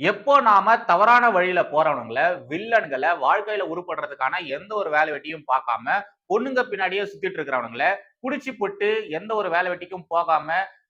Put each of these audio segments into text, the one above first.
எப்போ நாம தவறான வழியில போறவனுங்களை வில்லன்களை வாழ்க்கையில உருப்படுறதுக்கான எந்த ஒரு வேலை வெட்டியும் பார்க்காம பொண்ணுங்க பின்னாடியே சுத்திட்டு இருக்கிறவனுங்களை குடிச்சு போட்டு எந்த ஒரு வேலை வெட்டிக்கும் போகாம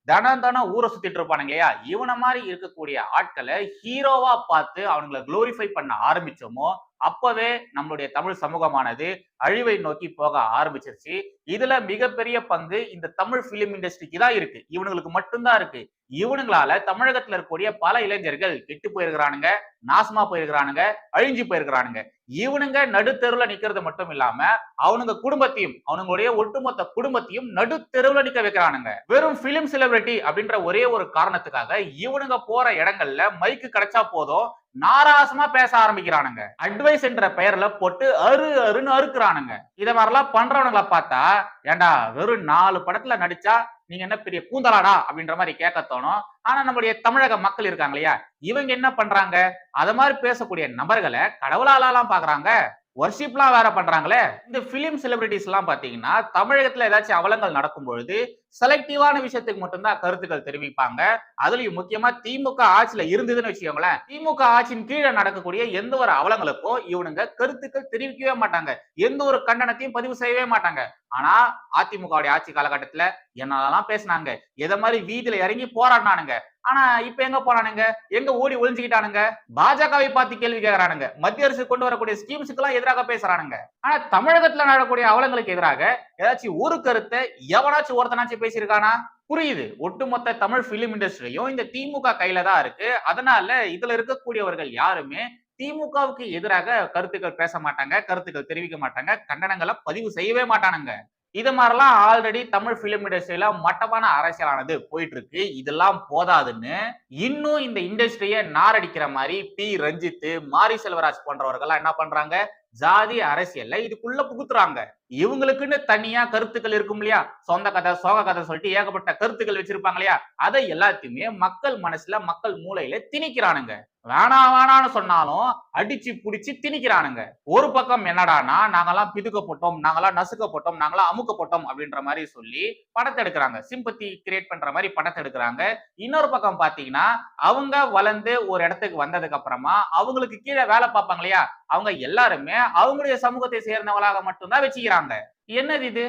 தனம் தனம் ஊரை சுத்திட்டு இருப்பானுங்க இல்லையா? இவனை மாதிரி இருக்கக்கூடிய ஆட்களை ஹீரோவா பார்த்து அவனுங்களை குளோரிஃபை பண்ண ஆரம்பிச்சோமோ அப்பவே நம்மளுடைய தமிழ் சமூகமானது அழிவை நோக்கி போக ஆரம்பிச்சிருச்சு. இதுல மிகப்பெரிய பங்கு இந்த தமிழ் பிலிம் இண்டஸ்ட்ரிக்கு தான் இருக்கு. இவனுங்களுக்கு மட்டும்தான் இருக்கு. இவனுங்களால தமிழகத்துல இருக்கக்கூடிய பல இளைஞர்கள் கெட்டு போயிருக்கிறானுங்க நாசமா போயிருக்கிறானுங்க அழிஞ்சு போயிருக்கிறானுங்க. இவனுங்க நடுத்தெருவுல நிக்கிறது மட்டும் இல்லாம அவனுங்க குடும்பத்தையும் அவனுங்களுடைய ஒட்டுமொத்த குடும்பத்தையும் நடுத்தெருவுல நிக்க வைக்கிறானுங்க. வெறும் பிலிம் செலிபிரிட்டி அப்படின்ற ஒரே ஒரு காரணத்துக்காக இவனுங்க போற இடங்கள்ல மைக்கு கிடைச்சா போதும் நாராசமா பேச ஆரம்பிக்கிறானுங்க. அட்வைஸ் என்ற பெயர்ல போட்டு அரு அருன்னு அறுக்குறானுங்க. இத மாதிரிலாம் பண்றவனுங்களை பார்த்தா ஏண்டா வெறும் நாலு படத்துல நடிச்சா நீங்க என்ன பெரிய கூந்தலாடா? அப்படின்ற மாதிரி கேட்க தோணும். ஆனா நம்மளுடைய தமிழக மக்கள் இருக்காங்க இல்லையா? இவங்க என்ன பண்றாங்க? அத மாதிரி பேசக்கூடிய நபர்களை கடவுளாலாம் பாக்குறாங்க. ஒர்ஷிப்லாம் வேற பண்றாங்களே? இந்த பிலிம் செலிபிரிட்டிஸ் எல்லாம் பாத்தீங்கன்னா தமிழகத்துல ஏதாச்சும் அவலங்கள் நடக்கும் பொழுது செலக்டிவான விஷயத்துக்கு மட்டும்தான் கருத்துக்கள் தெரிவிப்பாங்க. அதுலயும் முக்கியமா திமுக ஆட்சியில இருந்ததுன்னு வச்சுக்கோங்களேன். திமுக ஆட்சியின் கீழே நடக்கக்கூடிய எந்த ஒரு அவலங்களுக்கும் இவனுங்க கருத்துக்கள் தெரிவிக்கவே மாட்டாங்க. எந்த ஒரு கண்டனத்தையும் பதிவு செய்யவே மாட்டாங்க. ஆனா அதிமுகவுடைய ஆட்சி காலகட்டத்துல என்னெல்லாம் பேசினாங்க? எதை மாதிரி வீதியில இறங்கி போராடினானுங்க? ஆனா இப்ப எங்க போறானுங்க? எங்க ஓடி ஒளிஞ்சுக்கிட்டானுங்க பாஜகவை பார்த்து கேள்வி கேட்கறானுங்க மத்திய அரசு கொண்டு வரக்கூடிய ஸ்கீம்ஸுக்கு எல்லாம் எதிராக பேசுறானுங்க. ஆனா தமிழகத்துல நடக்கக்கூடிய அவலங்களுக்கு எதிராக ஏதாச்சும் ஒரு கருத்தை எவனாச்சும் ஒருத்தனாச்சும் பேசியிருக்கானா? புரியுது. ஒட்டுமொத்த தமிழ் பிலிம் இண்டஸ்ட்ரியும் இந்த திமுக கையில தான் இருக்கு. அதனால இதுல இருக்கக்கூடியவர்கள் யாருமே திமுகவுக்கு எதிராக கருத்துக்கள் பேச மாட்டாங்க கருத்துக்கள் தெரிவிக்க மாட்டாங்க கண்டனங்களை பதிவு செய்யவே மாட்டானுங்க. இது மாதிரிலாம் ஆல்ரெடி தமிழ் பிலிம் இண்டஸ்ட்ரியில மட்டமான அரசியலானது போயிட்டு இருக்கு இதெல்லாம் போதாதுன்னு இன்னும் இந்த இண்டஸ்ட்ரியை நாரடிக்கிற மாதிரி பி. ரஞ்சித் மாரி செல்வராஜ் போன்றவர்கள்லாம் என்ன பண்றாங்க? ஜாதி அரசியல்ல இதுக்குள்ள புகுத்துறாங்க. இவங்களுக்குன்னு தனியா கருத்துக்கள் இருக்கும் இல்லையா? சொந்த கதை சோக கதை சொல்லிட்டு ஏகப்பட்ட கருத்துக்கள் வச்சிருப்பாங்க இல்லையா? அதை எல்லாத்தையுமே மக்கள் மனசுல மக்கள் மூளையில திணிக்கிறானுங்க. வேணா வேணான்னு சொன்னாலும் அடிச்சு புடிச்சு திணிக்கிறானுங்க. ஒரு பக்கம் என்னடானா நாங்கெல்லாம் பிதுக்கப்பட்டோம் நாங்கெல்லாம் நசுக்கப்பட்டோம் நாங்கெல்லாம் அமுக்கப்பட்டோம் அப்படின்ற மாதிரி சொல்லி படத்தை எடுக்கிறாங்க. சிம்பத்தி கிரியேட் பண்ற மாதிரி படத்தை எடுக்கிறாங்க. இன்னொரு பக்கம் பாத்தீங்கன்னா அவங்க வளர்ந்து ஒரு இடத்துக்கு வந்ததுக்கு அப்புறமா அவங்களுக்கு கீழே வேலை பார்ப்பாங்க இல்லையா? அவங்க எல்லாருமே அவங்களுடைய சமூகத்தை சேர்ந்தவங்களாக மட்டும்தான் வச்சுக்கிறாங்க. என்னது இது?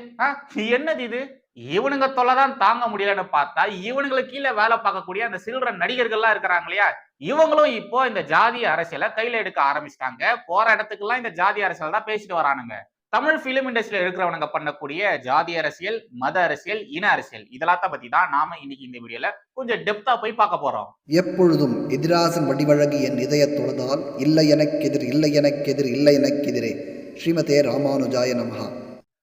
என்னது இது? இவனுங்க தொல்லைதான் தாங்க முடியலன்னு பார்த்தா இவனுங்களுக்கு கீழே வேலை பார்க்கக்கூடிய அந்த சில்ற நடிகர்கள்லாம் இருக்கிறாங்க இல்லையா? இவங்களும் இப்போ இந்த ஜாதி அரசியலை கையில எடுக்க ஆரம்பிச்சிட்டாங்க. போற இடத்துக்கெல்லாம் இந்த ஜாதி அரசியல் தான் பேசிட்டு வரானுங்க. தமிழ் பிலிம் இண்டஸ்ட்ரியில இருக்கிறவனுங்க பண்ணக்கூடிய ஜாதி அரசியல் மத அரசியல் இன அரசியல் இதெல்லாத்த பத்தி தான் நாம இன்னைக்கு இந்த வீடியோல கொஞ்சம் டெப்தா போய் பார்க்க போறோம். எப்பொழுதும் எதிராசன் வடிவழகி என் இதய தொழுதால் இல்லை எனக்கெதிர் இல்லை எனக்கெதிர் இல்லை எனக்கெதிரே ஸ்ரீமதே ராமானுஜாய நமஹா.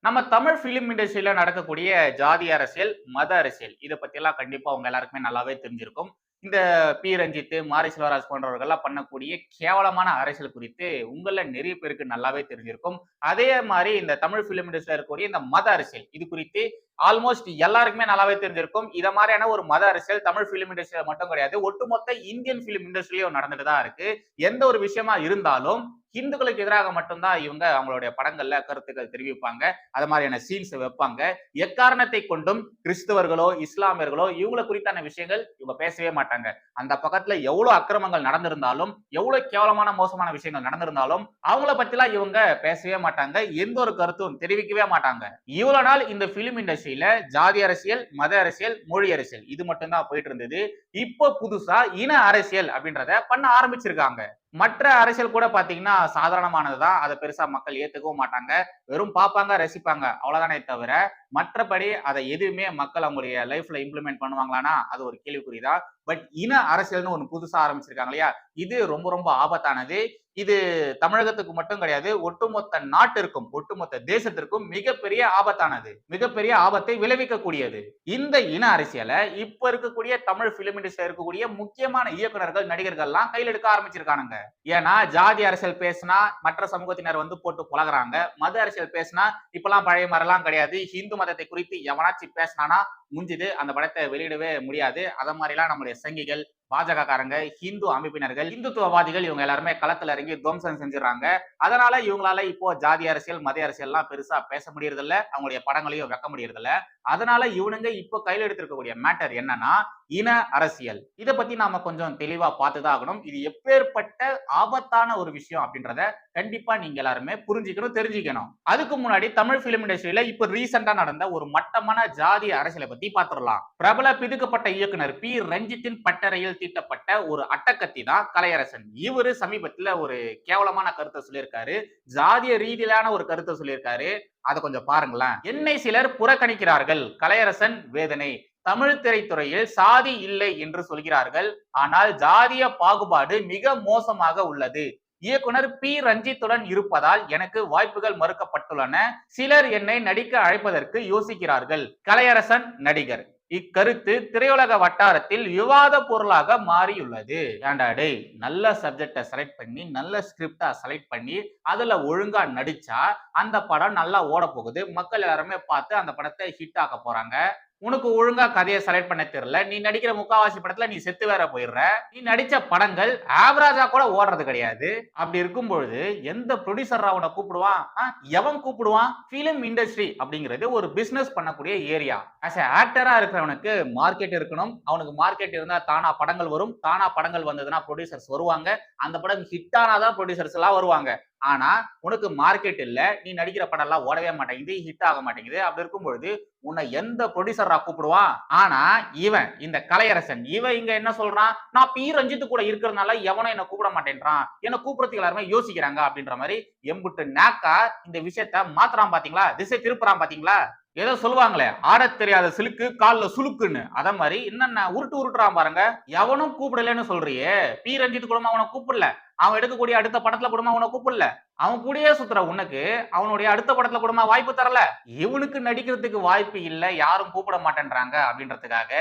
நம்ம தமிழ் பிலிம் இண்டஸ்ட்ரியில நடக்கக்கூடிய ஜாதி அரசியல் மத அரசியல் இதை பத்தி எல்லாம் கண்டிப்பா உங்க எல்லாருக்குமே நல்லாவே தெரிஞ்சிருக்கும். இந்த பி. ரஞ்சித்து மாரி செல்வராஜ் போன்றவர்கள்லாம் பண்ணக்கூடிய கேவலமான அரசியல் குறித்து உங்கள நிறைய பேருக்கு நல்லாவே தெரிஞ்சிருக்கும். அதே மாதிரி இந்த தமிழ் பிலிம் இண்டஸ்ட்ரியில் இருக்கக்கூடிய இந்த மத அரசியல் இது குறித்து ஆல்மோஸ்ட் எல்லாருக்குமே நல்லாவே தெரிஞ்சிருக்கும். இத மாதிரியான ஒரு மத அரசியல் தமிழ் பிலிம் இண்டஸ்ட்ரியில மட்டும் கிடையாது. ஒட்டுமொத்த இந்தியன் பிலிம் இண்டஸ்ட்ரியிலும் நடந்துட்டு தான் இருக்கு. எந்த ஒரு விஷயமா இருந்தாலும் ஹிந்துக்களுக்கு எதிராக மட்டும்தான் இவங்க அவங்களுடைய படங்கள்ல கருத்துக்கள் தெரிவிப்பாங்க. அது மாதிரியான சீன்ஸ் வைப்பாங்க. எக்காரணத்தை கொண்டும் கிறிஸ்தவர்களோ இஸ்லாமியர்களோ இவங்களை குறித்தான விஷயங்கள் இவங்க பேசவே மாட்டாங்க. அந்த பக்கத்துல எவ்வளவு அக்கிரமங்கள் நடந்திருந்தாலும் எவ்வளவு கேவலமான மோசமான விஷயங்கள் நடந்திருந்தாலும் அவங்கள பத்திலாம் இவங்க பேசவே மாட்டாங்க. எந்த ஒரு கருத்தும் தெரிவிக்கவே மாட்டாங்க. இவ்வளவு நாள் இந்த பிலிம் இண்டஸ்ட்ரியில ஜாதி அரசியல் மத அரசியல் மொழி அரசியல். இது மட்டும்தான் போயிட்டு இருந்தது. இப்போ புதுசா இன அரசியல் அப்படின்றத பண்ண ஆரம்பிச்சிருக்காங்க. மற்ற அரசியல் கூட பாத்தீங்கன்னா சாதாரணமானதுதான். அதை பெருசா மக்கள் ஏத்துக்கவும் மாட்டாங்க. வெறும் பார்ப்பாங்க ரசிப்பாங்க. அவ்வளவுதானே தவிர மற்றபடி அதை எதுவுமே மக்கள் அவங்களுடைய லைஃப்ல இம்ப்ளிமெண்ட் பண்ணுவாங்களானா அது ஒரு கேள்விக்குறிதான். பட் இன அரசியல்னு ஒன்று புதுசா ஆரம்பிச்சிருக்காங்க இல்லையா? இது ரொம்ப ரொம்ப ஆபத்தானது. இது தமிழகத்துக்கு மட்டும் கிடையாது ஒட்டுமொத்த நாட்டிற்கும் ஒட்டுமொத்த தேசத்திற்கும் மிகப்பெரிய ஆபத்தானது. மிகப்பெரிய ஆபத்தை விளைவிக்கக்கூடியது. இந்த இன அரசியலை இப்ப இருக்கக்கூடிய தமிழ் பிலிம் இண்டஸ்ட்ரியில் இருக்கக்கூடிய முக்கியமான இயக்குனர்கள் நடிகர்கள்லாம் கையில் எடுக்க ஆரம்பிச்சிருக்கானுங்க. ஏன்னா ஜாதி அரசியல் பேசினா மற்ற சமூகத்தினர் வந்து போட்டு புலகிறாங்க. மத அரசியல் பேசினா இப்பெல்லாம் பழைய மாதிரிலாம் கிடையாது. ஹிந்து மதத்தை குறித்து எவனாச்சும் பேசினானா முடிஞ்சுது அந்த படத்தை வெளியிடவே முடியாது. அதை மாதிரிலாம் நம்முடைய சங்கிகள் பாஜக காரங்க ஹிந்து அமைப்பினர்கள் இந்துத்துவவாதிகள் இவங்க எல்லாருமே களத்துல இறங்கி துவம்சம் செஞ்சிடறாங்க. அதனால இவங்களால இப்போ ஜாதி அரசியல் மத அரசியல்லாம் பெருசா பேச முடியறதில்ல. அவங்களுடைய படங்களையும் வைக்க முடியறதில்ல. அதனால இவனுங்க இப்போ கையில் எடுத்திருக்கக்கூடிய மேட்டர் என்னன்னா இன அரசியல். இதை பத்தி நாம கொஞ்சம் தெளிவா பார்த்துதான் ஆகணும். இது எப்பேற்பட்ட ஆபத்தான ஒரு விஷயம் அப்படின்றத கண்டிப்பா நீங்க எல்லாருமே புரிஞ்சுக்கணும் தெரிஞ்சுக்கணும். அதுக்கு முன்னாடி தமிழ் பிலிம் இண்டஸ்ட்ரியில இப்ப ரீசெண்டா நடந்த ஒரு மட்டமான ஜாதி அரசியலை பத்தி பார்த்துடலாம். பிரபல பிதுக்கப்பட்ட இயக்குனர் பி. ரஞ்சித்தின் பட்டறையில் தீட்டப்பட்ட ஒரு அட்டக்கத்தி தான் கலையரசன். இவரு சமீபத்துல ஒரு கேவலமான கருத்தை சொல்லியிருக்காரு. ஜாதிய ரீதியிலான ஒரு கருத்தை சொல்லியிருக்காரு. அதை கொஞ்சம் பாருங்களேன். என்னை சிலர் புறக்கணிக்கிறார்கள். கலையரசன் வேதனை. தமிழ் திரைத்துறையில் சாதி இல்லை என்று சொல்கிறார்கள். ஆனால் ஜாதிய பாகுபாடு மிக மோசமாக உள்ளது. இயக்குனர் பி. ரஞ்சித்துடன் இருப்பதால் எனக்கு வாய்ப்புகள் மறுக்கப்பட்டுள்ளன. சிலர் என்னை நடிக்க அழைப்பதற்கு யோசிக்கிறார்கள். கலையரசன் நடிகர். இக்கருத்து திரையுலக வட்டாரத்தில் விவாத பொருளாக மாறியுள்ளது. ஏண்டாடே நல்ல சப்ஜெக்டை செலக்ட் பண்ணி நல்ல ஸ்கிரிப்டா செலக்ட் பண்ணி அதுல ஒழுங்கா நடிச்சா அந்த படம் நல்லா ஓட போகுது. மக்கள் எல்லாருமே பார்த்து அந்த படத்தை ஹிட் ஆக்க போறாங்க. உனக்கு ஒழுங்கா கதையை செலக்ட் பண்ண தெரியல. நீ நடிக்கிற முக்காவாசி படத்துல நீ செத்து வேற போயிடுற. நீ நடிச்ச படங்கள் ஆவரேஜா கூட ஓடுறது கிடையாது. அப்படி இருக்கும் பொழுது எந்த ப்ரொடியூசர் அவனை கூப்பிடுவான்? ஆ, எவன் கூப்பிடுவான்? பிலிம் இண்டஸ்ட்ரி அப்படிங்கிறது ஒரு பிசினஸ் பண்ணக்கூடிய ஏரியா ஆஸ் ஆக்டரா இருக்கிறவனுக்கு மார்க்கெட் இருக்கணும். அவனுக்கு மார்க்கெட் இருந்தா தானா படங்கள் வரும். தானா படங்கள் வந்ததுன்னா ப்ரொடியூசர்ஸ் வருவாங்க. அந்த படம் ஹிட் ஆனாதான் ப்ரொடியூசர்ஸ் எல்லாம் வருவாங்க. ஆனா உனக்கு மார்க்கெட் இல்ல நீ நடிக்கிற படம் எல்லாம் ஓடவே மாட்டேங்குது ஹிட் ஆக மாட்டேங்குது அப்படி இருக்கும் பொழுது உன்னை எந்த ப்ரொடியூசரா கூப்பிடுவான் ஆனா இவன் இந்த கலையரசன் இவன் இங்க என்ன சொல்றான்? நான் பி. ரஞ்சித்து கூட இருக்கிறதுனால எவனும் என்ன கூப்பிட மாட்டேன்றான். என்ன கூப்பிடறதுக்கு எல்லாருமே யோசிக்கிறாங்க அப்படின்ற மாதிரி எம்புட்டு நாக்கா இந்த விஷயத்த மாத்துறான் பாத்தீங்களா? திசை திருப்புறான் பாத்தீங்களா? ஏதோ சொல்லுவாங்களே ஆடத் தெரியாத சிலுக்கு காலில் சுழுக்குன்னு அத மாதிரி என்னென்ன உருட்டு உருட்டுறான் பாருங்க. எவனும் கூப்பிடலன்னு சொல்றியே. பி. ரஞ்சித் கூடமா அவனை கூப்பிடல. அவன் எடுக்கக்கூடிய அடுத்த படத்துல கூடமா அவனை கூப்பிடல. அவன் கூடயே சுத்துற உனக்கு அவனுடைய அடுத்த படத்துல கூடமா வாய்ப்பு தரல. இவனுக்கு நடிக்கிறதுக்கு வாய்ப்பு இல்லை யாரும் கூப்பிட மாட்டேன்றாங்க அப்படின்றதுக்காக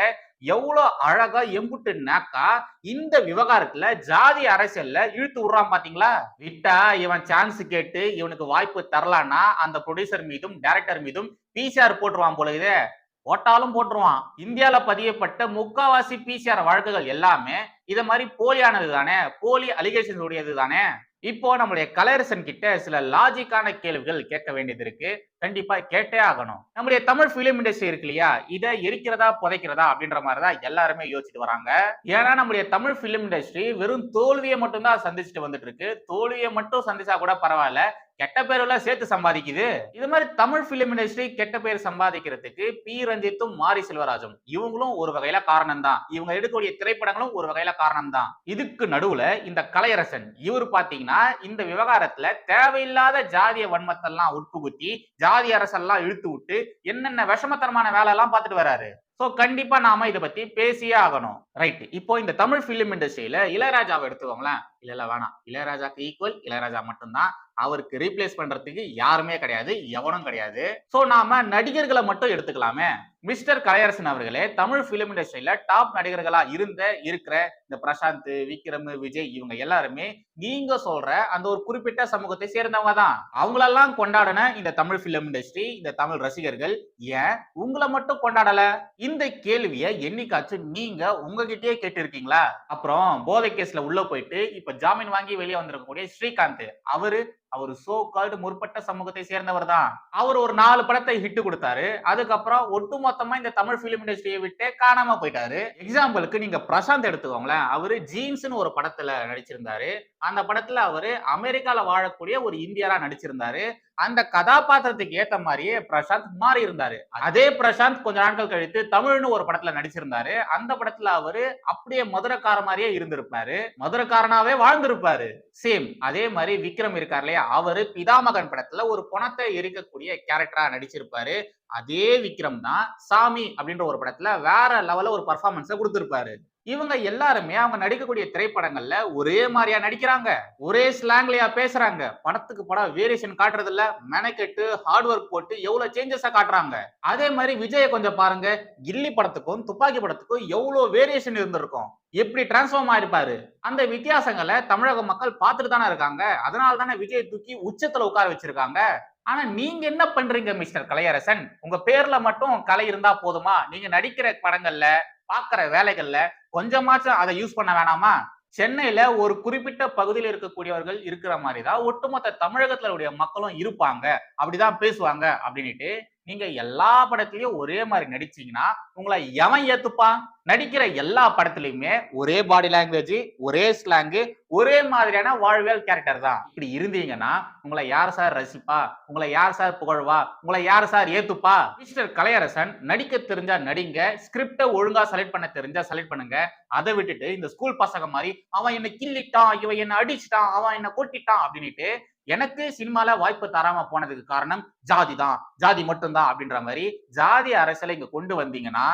எவ்வளோ அழகா எம்புட்டுனாக்கா இந்த விவகாரத்துல ஜாதி அரசியல்ல இழுத்து விடுறான் பாத்தீங்களா? விட்டா இவன் சான்ஸ் கேட்டு இவனுக்கு வாய்ப்பு தரலான்னா அந்த ப்ரொடியூசர் மீதும் டைரக்டர் மீதும் பிசிஆர் போட்டுருவான் போல இதே. போட்டாலும் போட்டுருவான். இந்தியால பதியப்பட்ட முக்காவாசி பிசிஆர் வழக்குகள் எல்லாமே இத மாதிரி போலியானது தானே? போலி அலிகேஷன் உடையது தானே? இப்போ நம்மளுடைய கலையரசன் கிட்ட சில லாஜிக்கான கேள்விகள் கேட்க வேண்டியது இருக்கு. கண்டிப்பா கேட்டே ஆகணும். நம்முடைய தமிழ் பிலிம் இண்டஸ்ட்ரி இருக்கு இல்லையா? இதை எரிக்கிறதா புதைக்கிறதா அப்படின்ற மாதிரி தான் எல்லாருமே யோசிச்சுட்டு வராங்க. ஏன்னா நம்முடைய தமிழ் பிலிம் இண்டஸ்ட்ரி வெறும் தோல்வியை மட்டும் தான் சந்திச்சுட்டு வந்துட்டு இருக்கு தோல்வியை மட்டும் சந்திச்சா கூட பரவாயில்ல. கெட்ட பேரெல்லாம் சேர்த்து சம்பாதிக்குது. இது மாதிரி தமிழ் பிலிம் இண்டஸ்ட்ரி கெட்ட பேர் சம்பாதிக்கிறதுக்கு பி. ரஞ்சித்தும் மாரி செல்வராஜும் இவங்களும் ஒரு வகையில காரணம் தான் இவங்க எடுக்கக்கூடிய திரைப்படங்களும் ஒரு வகையில காரணம் தான் இதுக்கு நடுவுல இந்த கலையரசன் இவர் பாத்தீங்கன்னா இந்த விவகாரத்துல தேவையில்லாத ஜாதிய வன்மத்தெல்லாம் உட்புகுத்தி ஜாதி அரசெல்லாம் இழுத்து விட்டு என்னென்ன விஷமத்தனமான வேலை எல்லாம் பார்த்துட்டு வராரு? சோ கண்டிப்பா நாம இதை பத்தி பேசியே ஆகணும். ரைட் இப்போ இந்த தமிழ் பிலிம் இண்டஸ்ட்ரியில இளையராஜாவை எடுத்துக்கோங்களேன். இல்ல இல்ல வேணாம். இளையராஜாக்கு ஈக்குவல் இளையராஜா மட்டும்தான். அவருக்கு ரீப்ளேஸ் பண்றதுக்கு யாருமே கிடையாது எவனும் கிடையாது. சோ நாம நடிகர்களை மட்டும் எடுத்துக்கலாமே. மிஸ்டர் கலையரசன் அவர்களே தமிழ் பிலிம் இண்டஸ்ட்ரியில டாப் நடிகர்களா இருந்த இருக்கிற இந்த பிரசாந்த் விக்ரம் விஜய் இவங்க எல்லாருமே நீங்க சொல்ற அந்த ஒரு குறிப்பிட்ட சமூகத்தை சேர்ந்தவங்க தான். அவங்களெல்லாம் கொண்டாடின இந்த தமிழ் பிலிம் இண்டஸ்ட்ரி இந்த தமிழ் ரசிகர்கள் ஏன் உங்களை மட்டும் கொண்டாடல? இந்த கேள்வியை என்னைக்காச்சும் நீங்க உங்ககிட்டயே கேட்டிருக்கீங்களா? அப்புறம் போதை கேஸ்ல உள்ள போயிட்டு இப்ப ஜாமீன் வாங்கி வெளியே வந்திருக்கக்கூடிய ஸ்ரீகாந்த் அவரு அவர் சோ கால்டு முற்பட்ட சமூகத்தை சேர்ந்தவர் தான் அவர் ஒரு நாலு படத்தை ஹிட் கொடுத்தாரு. அதுக்கப்புறம் ஒட்டுமொத்தமா இந்த தமிழ் பிலிம் இண்டஸ்ட்ரியை விட்டு காணாம போயிட்டாரு. எக்ஸாம்பிளுக்கு நீங்க பிரசாந்த் எடுத்துக்கோங்களேன். அவரு ஜீன்ஸ்னு ஒரு படத்துல நடிச்சிருந்தாரு. அந்த படத்துல அவரு அமெரிக்கால வாழக்கூடிய ஒரு இந்தியரா நடிச்சிருந்தாரு. அந்த கதாபாத்திரத்துக்கு ஏத்த மாதிரியே பிரசாந்த் மாறி இருந்தாரு. அதே பிரசாந்த் கொஞ்ச நாட்கள் கழித்து தமிழ்னு ஒரு படத்துல நடிச்சிருந்தாரு. அந்த படத்துல அவரு அப்படியே மதுரக்கார மாதிரியே இருந்திருப்பாரு. மதுரக்காரனாவே வாழ்ந்திருப்பாரு. சேம் அதே மாதிரி விக்ரம் இருக்கார் இல்லையா அவரு பிதாமகன் படத்துல ஒரு பணத்தை எரிக்கக்கூடிய கேரக்டரா நடிச்சிருப்பாரு. அதே விக்ரம் தான் சாமி அப்படின்ற ஒரு படத்துல வேற லெவல்ல ஒரு பர்ஃபார்மன்ஸை கொடுத்திருப்பாரு. இவங்க எல்லாருமே அவங்க நடிக்கக்கூடிய திரைப்படங்கள்ல ஒரே மாதிரியா நடிக்கிறாங்க. ஒரே ஸ்லாங்லயா பேசுறாங்க. படத்துக்கு படம் வேரியேஷன் காட்டுறது இல்ல மெனக்கெட்டு ஹார்ட் ஒர்க் போட்டு எவ்வளவு சேஞ்சஸா காட்டுறாங்க. அதே மாதிரி விஜய கொஞ்சம் பாருங்க. கில்லி படத்துக்கும் துப்பாக்கி படத்துக்கும் எவ்வளவு வேரியேஷன் இருந்திருக்கும். எப்படி டிரான்ஸ்ஃபார்ம் ஆயிருப்பாரு? அந்த வித்தியாசங்களை தமிழக மக்கள் பார்த்துட்டு தானே இருக்காங்க. அதனால தானே விஜய் தூக்கி உச்சத்துல உட்கார வச்சிருக்காங்க. ஆனா நீங்க என்ன பண்றீங்க மிஸ்டர் கலையரசன்? உங்க பேர்ல மட்டும் கலை இருந்தா போதுமா? நீங்க நடிக்கிற படங்கள்ல பாக்குற வேலைகள்ல கொஞ்சமாச்சும் அதை யூஸ் பண்ண வேணாமா? சென்னையில ஒரு குறிப்பிட்ட பகுதியில் இருக்கக்கூடியவர்கள் இருக்கிற மாதிரி தான் ஒட்டுமொத்த தமிழகத்துல உடைய மக்களும் இருப்பாங்க. அப்படிதான் பேசுவாங்க அப்படின்னுட்டு நீங்க எல்லா படத்துலயும் ஒரே மாதிரி நடிச்சீங்கன்னா உங்களை எவன் ஏத்துப்பான் நடிக்கிற எல்லா படத்துலயுமே ஒரே பாடி லாங்குவேஜ் ஒரே ஸ்லாங்கு ஒரே மாதிரியான வாழ்வியல் கேரக்டர் தான். இப்படி இருந்தீங்கன்னா உங்களை யார் சார் ரசிப்பா? உங்களை யார் சார் புகழ்வா? உங்களை யார் சார் ஏத்துப்பா? மிஸ்டர் கலையரசன் நடிக்க தெரிஞ்சா நடிங்க ஸ்கிரிப்டை ஒழுங்கா செலக்ட் பண்ண தெரிஞ்சா செலக்ட் பண்ணுங்க. அதை விட்டுட்டு இந்த ஸ்கூல் பசங்க மாதிரி அவன் என்ன கிள்ளிட்டான் இவன் என்ன அடிச்சிட்டான் அவன் என்ன கொட்டிட்டான் அப்படின்னுட்டு எனக்கு சினிமால வாய்ப்பு தராம போனதுக்கு காரணம் ஜாதி தான். ஜாதி மட்டும்தான் அப்படின்ற மாதிரி ஜாதி அரசியலை இங்க கொண்டு வந்தீங்கன்னா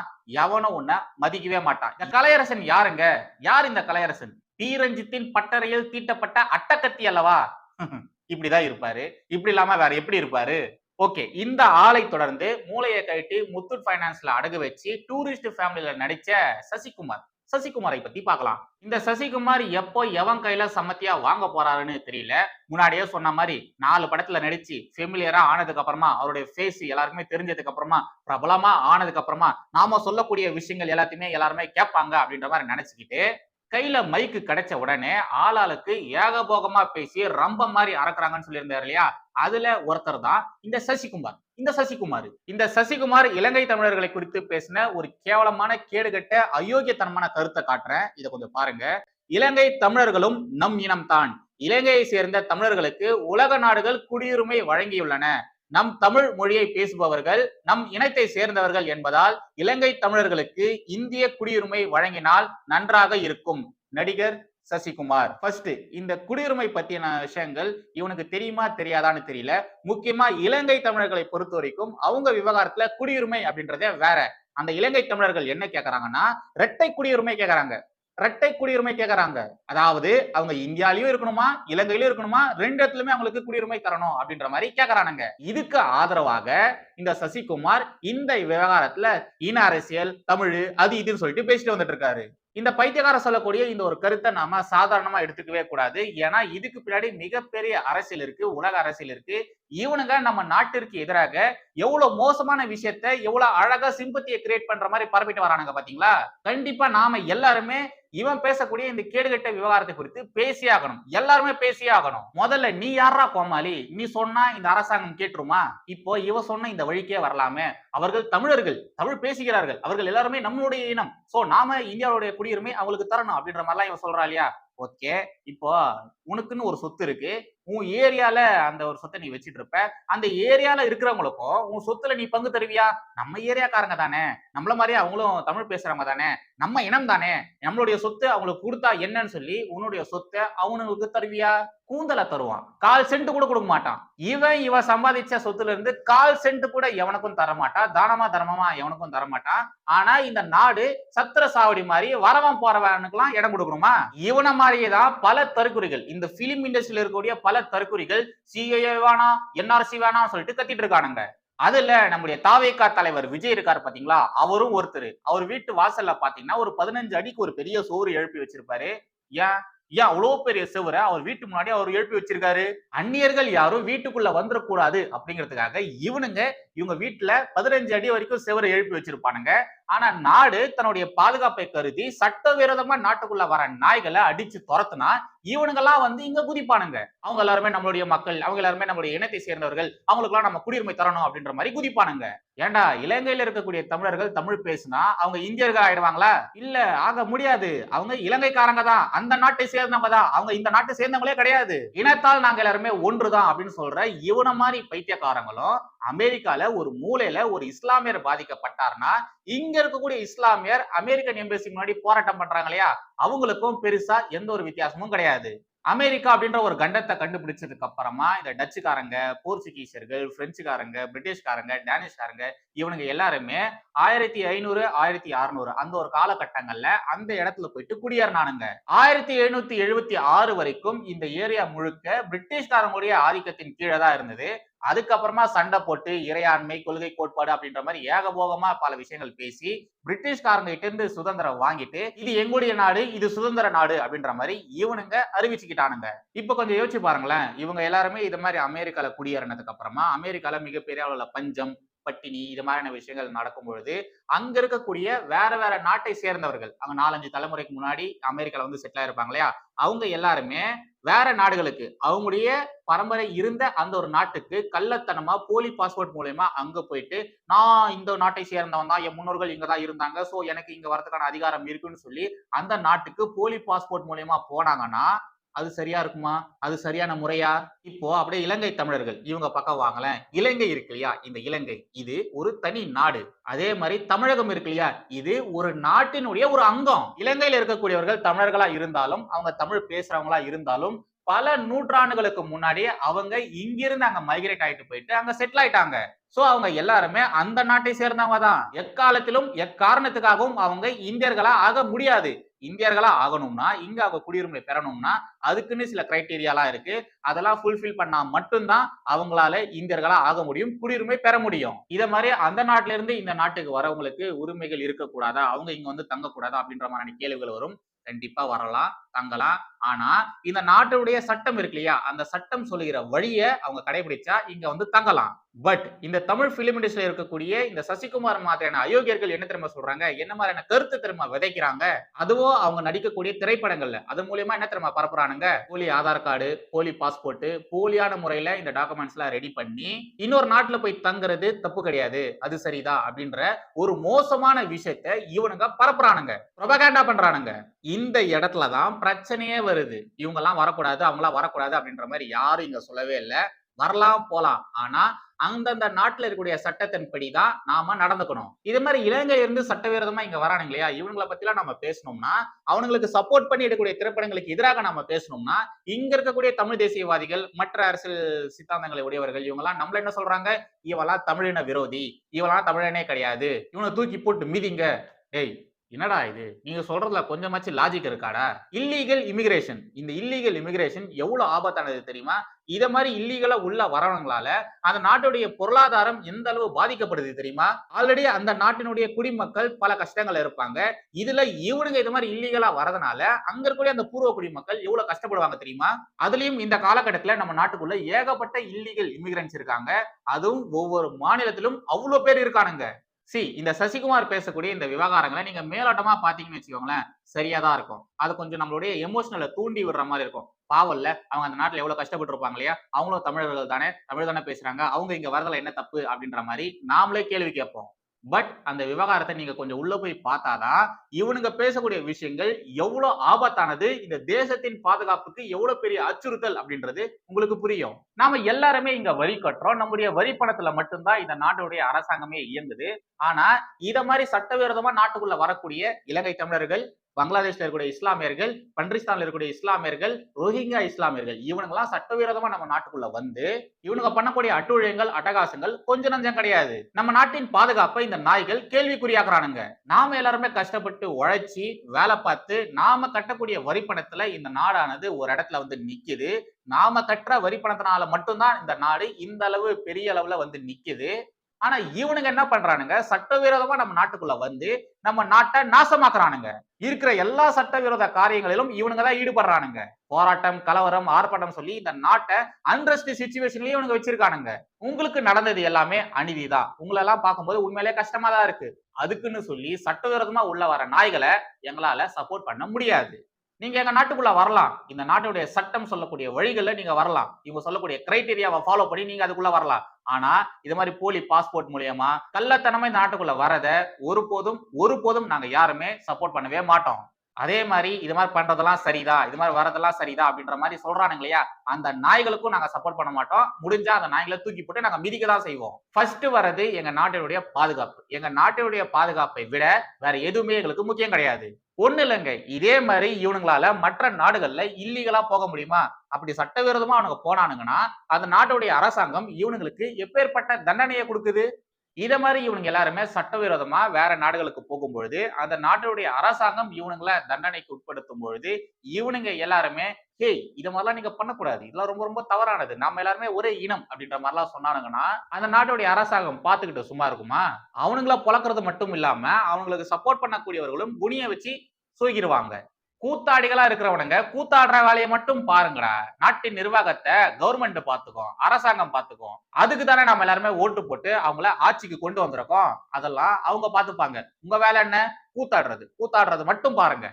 எவனும் உன்னை மதிக்கவே மாட்டான். இந்த கலையரசன் யாருங்க? யார் இந்த கலையரசன்? டி ரஞ்சித்தின் பட்டறையில் தீட்டப்பட்ட அட்டக்கத்தி அல்லவா? இப்படிதான் இருப்பாரு. இப்படி இல்லாம வேற எப்படி இருப்பாரு? ஓகே இந்த ஆளை தொடர்ந்து மூளையை கழட்டி முத்தூட் ஃபைனான்ஸ்ல அடகு வச்சு டூரிஸ்ட் ஃபேமிலியில நடிச்ச சசிகுமார். சசிகுமாரை பத்தி பார்க்கலாம். இந்த சசிகுமார் எப்போ எவன் கையில சம்மத்தியா வாங்க போறாருன்னு தெரியல. முன்னாடியே சொன்ன மாதிரி நாலு படத்துல நடிச்சு ஃபெமிலியரா ஆனதுக்கு அப்புறமா அவருடைய ஃபேஸ் எல்லாருக்குமே தெரிஞ்சதுக்கு அப்புறமா பிரபலமா ஆனதுக்கு அப்புறமா நாம சொல்லக்கூடிய விஷயங்கள் எல்லாத்தையுமே எல்லாருமே கேட்பாங்க அப்படின்ற மாதிரி நினைச்சுக்கிட்டு கையில மைக்கு கிடைச்ச உடனே ஆளாளுக்கு ஏகபோகமா பேசி ரம்ப மாதிரி அறக்குறாங்கன்னு சொல்லியிருந்தாரு இல்லையா? அதுல ஒருத்தர் தான் இந்த சசிகுமார். இந்த சசிகுமார். இந்த சசிகுமார் இலங்கை தமிழர்களை குறித்து பேசின ஒரு கேவலமான கேடுகட்ட அயோக்கியத்தனமான கருத்தை காட்டுறேன். இதை கொஞ்சம் பாருங்க. இலங்கை தமிழர்களும் நம் இனம்தான். இலங்கையை சேர்ந்த தமிழர்களுக்கு உலக நாடுகள் குடியுரிமை வழங்கியுள்ளன. நம் தமிழ் மொழியை பேசுபவர்கள் நம் இனத்தை சேர்ந்தவர்கள் என்பதால் இலங்கை தமிழர்களுக்கு இந்திய குடியுரிமை வழங்கினால் நன்றாக இருக்கும். நடிகர் சசிகுமார். ஃபர்ஸ்ட் இந்த குடியுரிமை பத்தின விஷயங்கள் இவனுக்கு தெரியுமா தெரியாதான்னு தெரியல. முக்கியமா இலங்கை தமிழர்களை பொறுத்த வரைக்கும் அவங்க விவகாரத்துல குடியுரிமை அப்படின்றதே வேற. அந்த இலங்கை தமிழர்கள் என்ன கேட்கறாங்கன்னா இரட்டை குடியுரிமை கேக்குறாங்க. இரட்டை குடியுரிமை கேட்கறாங்க அதாவது அவங்க இந்தியாலயும் இருக்கணுமா இலங்கையிலும் இருக்கணுமா ரெண்டு இடத்துலயுமே அவங்களுக்கு குடியுரிமை தரணும் அப்படின்ற மாதிரி கேட்கறானுங்க இதுக்கு ஆதரவாக இந்த சசிகுமார் இந்த விவகாரத்துல இன அரசியல் தமிழ் அது இதுன்னு சொல்லிட்டு பேசிட்டு வந்துட்டு இருக்காரு. இந்த பைத்தியக்காரர் சொல்லக்கூடிய இந்த ஒரு கருத்தை நாம சாதாரணமா எடுத்துக்கவே கூடாது. ஏன்னா இதுக்கு பின்னாடி மிகப்பெரிய அரசியல் இருக்கு உலக அரசியல் இருக்கு. இவனுங்க நம்ம நாட்டிற்கு எதிராக எவ்வளவு மோசமான விஷயத்த எவ்வளவு அழகா சிம்பத்தியை கிரியேட் பண்ற மாதிரி பரப்பிட்டு வரானுங்க பாத்தீங்களா? கண்டிப்பா நாம எல்லாருமே இவன் பேசக்கூடிய இந்த கேடுகட்ட விவகாரத்தை குறித்து பேசியே ஆகணும். எல்லாருமே பேசியே ஆகணும். முதல்ல நீ யாரா கோமாளி? நீ சொன்னா இந்த அரசாங்கம் கேட்டுருமா? இப்போ இவ சொன்ன இந்த வழிக்கே வரலாமே. அவர்கள் தமிழர்கள். தமிழ் பேசுகிறார்கள். அவர்கள் எல்லாருமே நம்மளுடைய இனம். சோ நாம இந்தியாவுடைய குடியுரிமை அவங்களுக்கு தரணும் அப்படின்ற மாதிரிலாம் இவன் சொல்றா இல்லையா? ஓகே இப்போ உனக்குன்னு ஒரு சொத்து இருக்கு. உன் ஏரியால அந்த ஒரு சொத்தை நீ வச்சிட்டு இருப்ப அந்த ஏரியால இருக்கிறவங்களுக்கும் உன் சொத்துல நீ பங்கு தருவியா? நம்ம ஏரியாக்காரங்க தானே. நம்மள மாதிரியே அவங்களும் தமிழ் பேசுறவங்க தானே. நம்ம இனம் தானே. நம்மளுடைய சொத்து அவங்களுக்கு கொடுத்தா என்னன்னு சொல்லி உன்னுடைய சொத்தை அவனுங்களுக்கு தருவியா? கூந்தலை தருவான். கால் சென்ட் கூட கொடுக்க மாட்டான். இவன் இவன் சம்பாதிச்ச சொத்துல இருந்து கால் சென்ட் கூட எவனுக்கும் தரமாட்டான். தானமா தர்மமா எவனுக்கும் தரமாட்டான். ஆனா இந்த நாடு சத்திர சாவடி மாதிரி வரவன் போறவனுக்கெல்லாம் இடம் கொடுக்கணுமா? இவனை மாதிரியே தான் பல தற்குறிகள் இந்த பிலிம் இண்டஸ்ட்ரியில இருக்கக்கூடிய பல தற்குறிகள் சிஏஏ வேணாம் என்ஆர்சி வேணாம் சொல்லிட்டு கத்திட்டு இருக்கானுங்க. அதுல நம்முடைய தாவேக்கா தலைவர் விஜய் இருக்காரு பாத்தீங்களா? அவரும் ஒருத்தர். அவர் வீட்டு வாசல்ல பாத்தீங்கன்னா ஒரு பதினஞ்சு அடிக்கு ஒரு பெரிய சோறு எழுப்பி வச்சிருப்பாரு. ஏன்? ஏன் அவ்வளவு பெரிய செவரை அவர் வீட்டு முன்னாடி அவர் எழுப்பி வச்சிருக்காரு. அந்நியர்கள் யாரும் வீட்டுக்குள்ள வந்துடக்கூடாது அப்படிங்கிறதுக்காக இவனுங்க இவங்க வீட்டுல பதினஞ்சு அடி வரைக்கும் செவரை எழுப்பி வச்சிருப்பானுங்க. ஆனா நாடு தன்னுடைய பாதுகாப்பை கருதி சட்டவிரோதமா நாட்டுக்குள்ள வர நாய்களை அடிச்சு துரத்துனா இவனுங்கெல்லாம் வந்து இங்க குதிப்பானுங்க. அவங்க எல்லாருமே நம்மளுடைய மக்கள் அவங்க எல்லாருமே நம்மளுடைய இனத்தை சேர்ந்தவர்கள் அவங்களுக்குலாம் நம்ம குடியுரிமை தரணும் அப்படின்ற மாதிரி குதிப்பானுங்க. ஏன்டா இலங்கையில இருக்கக்கூடிய தமிழர்கள் தமிழ் பேசினா அவங்க இந்தியர்கள் ஆயிடுவாங்களா? இல்ல ஆக முடியாது. அவங்க இலங்கைக்காரங்க தான். அந்த நாட்டை சேர்ந்தவங்க தான். அவங்க இந்த நாட்டை சேர்ந்தவங்களே கிடையாது. இனத்தால் நாங்க எல்லாருமே ஒன்றுதான் அப்படின்னு சொல்ற இவன மாதிரி பைத்தியக்காரங்களும் அமெரிக்கால ஒரு மூலையில ஒரு இஸ்லாமியர் பாதிக்கப்பட்டார்னா இங்க இருக்கக்கூடிய இஸ்லாமியர் அமெரிக்கன் எம்பசி முன்னாடி போராட்டம் பண்றாங்க இல்லையா? அவங்களுக்கும் பெருசா எந்த ஒரு வித்தியாசமும் கிடையாது. அமெரிக்கா அப்படின்ற ஒரு கண்டத்தை கண்டுபிடிச்சதுக்கு அப்புறமா இந்த டச்சுக்காரங்க போர்ச்சுகீசியர்கள் பிரெஞ்சுக்காரங்க பிரிட்டிஷ்காரங்க டேனிஷ்காரங்க இவனுங்க எல்லாருமே ஆயிரத்தி ஐநூறு ஆயிரத்தி அறுநூறு அந்த ஒரு காலகட்டங்கள்ல அந்த இடத்துல போயிட்டு குடியேறினானுங்க. ஆயிரத்தி எழுநூத்தி எழுபத்தி ஆறு வரைக்கும் இந்த ஏரியா முழுக்க பிரிட்டிஷ்காரங்களுடைய ஆதிக்கத்தின் கீழே தான் இருந்தது. அதுக்கப்புறமா சண்டை போட்டு இறையாண்மை கொள்கை கோட்பாடு அப்படின்ற மாதிரி ஏகபோகமா பல விஷயங்கள் பேசி பிரிட்டிஷ்காரங்க கிட்ட இருந்து சுதந்திரம் வாங்கிட்டு இது எங்களுடைய நாடு இது சுதந்திர நாடு அப்படின்ற மாதிரி இவனுங்க அறிவிச்சுக்கிட்டானுங்க. இப்ப கொஞ்சம் யோசிச்சு பாருங்களேன். இவங்க எல்லாருமே இது மாதிரி அமெரிக்கால குடியேறினதுக்கு அப்புறமா அமெரிக்கால மிகப்பெரிய அளவுல பஞ்சம் பட்டினி இது மாதிரியான விஷயங்கள் நடக்கும் பொழுது அங்க இருக்கக்கூடிய வேற வேற நாட்டை சேர்ந்தவர்கள் அவங்க நாலஞ்சு தலைமுறைக்கு முன்னாடி அமெரிக்கால வந்து செட்டில் ஆயிருப்பாங்க இல்லையா? அவங்க எல்லாருமே வேற நாடுகளுக்கு. அவங்களுடைய பரம்பரை இருந்த அந்த ஒரு நாட்டுக்கு கள்ளத்தனமா போலி பாஸ்போர்ட் மூலயமா அங்க போயிட்டு நான் இந்த நாட்டை சேர்ந்தவன் தான் என் முன்னோர்கள் இங்க தான் இருந்தாங்க சோ எனக்கு இங்க வரதுக்கான அதிகாரம் இருக்குன்னு சொல்லி அந்த நாட்டுக்கு போலி பாஸ்போர்ட் மூலயமா போனாங்கன்னா அது சரியா இருக்குமா? அது சரியான முறையா? இப்போ அப்படியே இலங்கை தமிழர்கள் இவங்க பக்கம் வாங்கலேன் இலங்கை இருக்கு இல்லையா? இந்த இலங்கை இது ஒரு தனி நாடு. அதே மாதிரி தமிழகம் இருக்கு இல்லையா? இது ஒரு நாட்டினுடைய ஒரு அங்கம். இலங்கையில இருக்கக்கூடியவர்கள் தமிழர்களா இருந்தாலும் அவங்க தமிழ் பேசுறவங்களா இருந்தாலும் பல நூற்றாண்டுகளுக்கு முன்னாடியே அவங்க இங்கிருந்து அங்க மைக்ரேட் ஆயிட்டு போயிட்டு அங்க செட்டில் ஆயிட்டாங்க. சோ அவங்க எல்லாருமே அந்த நாட்டை சேர்ந்தவங்க தான். எக்காலத்திலும் எக்காரணத்துக்காகவும் அவங்க இந்தியர்களா ஆக முடியாது. இந்தியர்களா ஆகணும்னா இங்க அவங்க குடியுரிமை பெறணும்னா அதுக்குன்னு சில கிரைட்டீரியாலாம் இருக்கு. அதெல்லாம் ஃபுல்ஃபில் பண்ணா மட்டும்தான் அவங்களால இந்தியர்களா ஆக முடியும் குடியுரிமை பெற முடியும். இதை மாதிரி அந்த நாட்டில இருந்து இந்த நாட்டுக்கு வரவங்களுக்கு உரிமைகள் இருக்கக்கூடாதா? அவங்க இங்க வந்து தங்கக்கூடாதா? அப்படின்ற மாதிரியான கேள்விகள் வரும். கண்டிப்பா வரலாம் தங்கலாம். ஆனா இந்த நாட்டுடைய சட்டம் இருக்கு இல்லையா? அந்த சட்டம் சொல்லுகிற வழியை அவங்க கடைபிடிச்சா இங்க வந்து தங்கலாம். பட் இந்த தமிழ் பிலிம் இண்டஸ்ட்ரியில் இருக்கக்கூடிய இந்த சசிகுமார் மாதிரியான அயோக்கியர்கள் என்ன தெரியுமா சொல்றாங்க? என்ன மாதிரியான கருத்து திரும்ப விதைக்கிறாங்க? அதுவோ அவங்க நடிக்கக்கூடிய திரைப்படங்கள்ல. அது மூலியமா என்ன தெரியுமா பரப்புறானுங்க? போலி ஆதார் கார்டு போலி பாஸ்போர்ட் போலியான முறையில இந்த டாக்குமெண்ட்ஸ் எல்லாம் ரெடி பண்ணி இன்னொரு நாட்டுல போய் தங்குறது தப்பு கிடையாது. அது சரிதான் அப்படின்ற ஒரு மோசமான விஷயத்த இவனுங்க பரப்புறானுங்க. ப்ரொபகேண்டா பண்றானுங்க. இந்த இடத்துல தான் பிரச்சனையே வருது. இவங்க எல்லாம் வரக்கூடாது அவங்களாம் வரக்கூடாது அப்படின்ற மாதிரி யாரும் இங்க சொல்லவே இல்லை. வரலாம் போலாம். ஆனா அந்தந்த நாட்டுல இருக்கக்கூடிய சட்டத்தின்படி தான் நாம நடந்துக்கணும். இது மாதிரி இலங்கை இருந்து சட்டவிரோதமா இங்க வரானுங்க இல்லையா? இவங்களை பத்தி எல்லாம் நம்ம பேசணும்னா அவங்களுக்கு சப்போர்ட் பண்ணி எடுக்கக்கூடிய திரைப்படங்களுக்கு எதிராக நம்ம பேசணும்னா இங்க இருக்கக்கூடிய தமிழ் தேசியவாதிகள் மற்ற அரசியல் சித்தாந்தங்களை உடையவர்கள் இவங்கெல்லாம் நம்மள என்ன சொல்றாங்க? இவெல்லாம் தமிழின விரோதி. இவெல்லாம் தமிழனே கிடையாது. இவனை தூக்கி போட்டு மிதிங்க. ஏய் என்னடா இது? நீங்க சொல்றதுல கொஞ்சமாச்சு லாஜிக் இருக்காடா? இல்லீகல் இமிகிரேஷன் இந்த இல்லீகல் இமிகிரேஷன் எவ்வளவு ஆபத்தானது தெரியுமா? இத மாதிரி இல்லீகலா உள்ள வரவங்களால அந்த நாட்டுடைய பொருளாதாரம் எந்த அளவு பாதிக்கப்படுது தெரியுமா? ஆல்ரெடி அந்த நாட்டினுடைய குடிமக்கள் பல கஷ்டங்கள் இருப்பாங்க. இதுல இவனுங்க இது மாதிரி இல்லீகலா வரதுனால அங்க இருக்கக்கூடிய அந்த பூர்வ குடிமக்கள் எவ்வளவு கஷ்டப்படுவாங்க தெரியுமா? அதுலயும் இந்த காலகட்டத்துல நம்ம நாட்டுக்குள்ள ஏகப்பட்ட இல்லீகல் இமிகிரன்ஸ் இருக்காங்க. அதுவும் ஒவ்வொரு மாநிலத்திலும் அவ்வளவு பேர் இருக்கானுங்க. சி இந்த சசிகுமார் பேசக்கூடிய இந்த விவகாரங்களை நீங்க மேலோட்டமா பாத்தீங்கன்னு வச்சுக்கோங்களேன் சரியா தான் இருக்கும். அது கொஞ்சம் நம்மளுடைய எமோஷனலை தூண்டி விடுற மாதிரி இருக்கும். பாவல்ல அவங்க அந்த நாட்டுல எவ்வளவு கஷ்டப்பட்டு இருப்பாங்க இல்லையா? அவங்களும் தமிழர்கள் தானே தமிழ் தானே பேசுறாங்க. அவங்க இங்க வரதுல என்ன தப்பு அப்படின்ற மாதிரி நாமளே கேள்வி கேட்போம். பட் அந்த விவகாரத்தை நீங்க கொஞ்சம் உள்ள போய் பார்த்தாதான் இவனுங்க பேசக்கூடிய விஷயங்கள் எவ்வளவு ஆபத்தானது இந்த தேசத்தின் பாதுகாப்புக்கு எவ்வளவு பெரிய அச்சுறுத்தல் அப்படின்றது உங்களுக்கு புரியும். நாம எல்லாருமே இங்க வரி கட்டுறோம். நம்முடைய வரி பணத்துல மட்டும்தான் இந்த நாட்டுடைய அரசாங்கமே இயங்குது. ஆனா இத மாதிரி சட்டவிரோதமா நாட்டுக்குள்ள வரக்கூடிய இலங்கை தமிழர்கள் பங்களாதேஷ்ல இருக்கக்கூடிய இஸ்லாமியர்கள் பன்றிஸ்தான்ல இருக்கக்கூடிய இஸ்லாமியர்கள் ரோஹிங்கா இஸ்லாமியர்கள் இவனுங்கெல்லாம் சட்டவிரோதமா நம்ம நாட்டுக்குள்ள வந்து இவனுங்க பண்ணக்கூடிய அட்டுழியங்கள் அட்டகாசங்கள் கொஞ்ச நஞ்சம் கிடையாது. நம்ம நாட்டின் பாதுகாப்பை இந்த நாய்கள் கேள்விக்குறியாக்குறானுங்க. நாம எல்லாருமே கஷ்டப்பட்டு உழைச்சி வேலை பார்த்து நாம கட்டக்கூடிய வரி பணத்துல இந்த நாடானது ஒரு இடத்துல வந்து நிக்குது. நாம கட்டுற வரி பணத்தினால மட்டும்தான் இந்த நாடு இந்த அளவு பெரிய அளவுல வந்து நிக்குது. ஆனா இவனுங்க என்ன பண்றானுங்க? சட்டவிரோதமா நம்ம நாட்டுக்குள்ள வந்து நம்ம நாட்டை நாசமாக்குறானுங்க. இருக்கிற எல்லா சட்டவிரோத காரியங்களிலும் இவனுங்க தான் ஈடுபடுறானுங்க. போராட்டம் கலவரம் ஆர்ப்பாட்டம் சொல்லி இந்த நாட்டை அன்ரெஸ்ட் சுச்சுவேஷன்லயும் இவனுங்க வச்சிருக்கானுங்க. உங்களுக்கு நடந்தது எல்லாமே அநீதிதான். உங்களை எல்லாம் பார்க்கும்போது உண்மையிலே கஷ்டமா தான் இருக்கு. அதுக்குன்னு சொல்லி சட்டவிரோதமா உள்ள வர நாய்களை எங்களால சப்போர்ட் பண்ண முடியாது. நீங்க எங்க நாட்டுக்குள்ள வரலாம். இந்த நாட்டுடைய சட்டம் சொல்லக்கூடிய வழிகள்ல நீங்க வரலாம். இவங்க சொல்லக்கூடிய கிரைட்டீரியாவை ஃபாலோ பண்ணி நீங்க அதுக்குள்ள வரலாம். ஆனா இது மாதிரி போலி பாஸ்போர்ட் மூலியமா கள்ளத்தனமா இந்த நாட்டுக்குள்ள வரத ஒருபோதும் ஒருபோதும் நாங்க யாருமே சப்போர்ட் பண்ணவே மாட்டோம். அதே மாதிரி இது மாதிரி பண்றதெல்லாம் சரிதான் இது மாதிரி வரதெல்லாம் சரிதான் அப்படின்ற மாதிரி சொல்றானுங்க இல்லையா? அந்த நாய்களுக்கும் நாங்க சப்போர்ட் பண்ண மாட்டோம். முடிஞ்சா அந்த நாய்களை தூக்கி போட்டு நாங்க மிதிக்க தான் செய்வோம். ஃபர்ஸ்ட் வர்றது எங்க நாட்டினுடைய பாதுகாப்பு. எங்க நாட்டினுடைய பாதுகாப்பை விட வேற எதுவுமே எங்களுக்கு முக்கியம் கிடையாது. ஒண்ணு இல்லைங்க. இதே மாதிரி இவனுங்களால மற்ற நாடுகள்ல இல்லீகலா போக முடியுமா? அப்படி சட்டவிரோதமா அவனுங்க போனானுங்கன்னா அந்த நாட்டுடைய அரசாங்கம் இவனுங்களுக்கு எப்பேற்பட்ட தண்டனையை கொடுக்குது? இதை மாதிரி இவனுங்க எல்லாருமே சட்டவிரோதமா வேற நாடுகளுக்கு போகும்பொழுது அந்த நாட்டுடைய அரசாங்கம் இவனுங்களை தண்டனைக்கு உட்படுத்தும் பொழுது இவனுங்க எல்லாருமே ஹேய் இது மாதிரிலாம் நீங்க பண்ணக்கூடாது. இதெல்லாம் ரொம்ப ரொம்ப தவறானது. நம்ம எல்லாருமே ஒரே இனம் அப்படின்ற மாதிரிலாம் சொன்னானுங்கன்னா அந்த நாட்டுடைய அரசாங்கம் பார்த்துக்கிட்டு சும்மா இருக்குமா? அவனுங்கள பொழக்கிறது மட்டும் இல்லாம அவங்களுக்கு சப்போர்ட் பண்ணக்கூடியவர்களும் குனிய வச்சு சூகிடுவாங்க கூத்தாடிகளா இருக்கிறவனுங்க கூத்தாடுற வேலையை மட்டும் பாருங்கடா. நாட்டின் நிர்வாகத்தை கவர்மெண்ட் பாத்துக்கும் அரசாங்கம் பாத்துக்கும் அதுக்கு தானே நம்ம எல்லாருமே ஓட்டு போட்டு அவங்கள ஆட்சிக்கு கொண்டு வந்திருக்கோம். அதெல்லாம் அவங்க பாத்துப்பாங்க உங்க வேலை என்ன? கூத்தாடுறது. கூத்தாடுறது மட்டும் பாருங்க.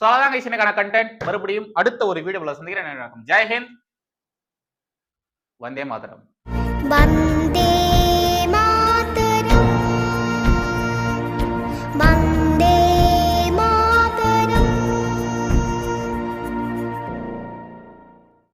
ஸோ அதான் இசனுக்கான கண்டென்ட் மறுபடியும் அடுத்த ஒரு வீடியோவில் சந்திக்கிறேன். ஜெயஹிந்த் வந்தே மாதரம்.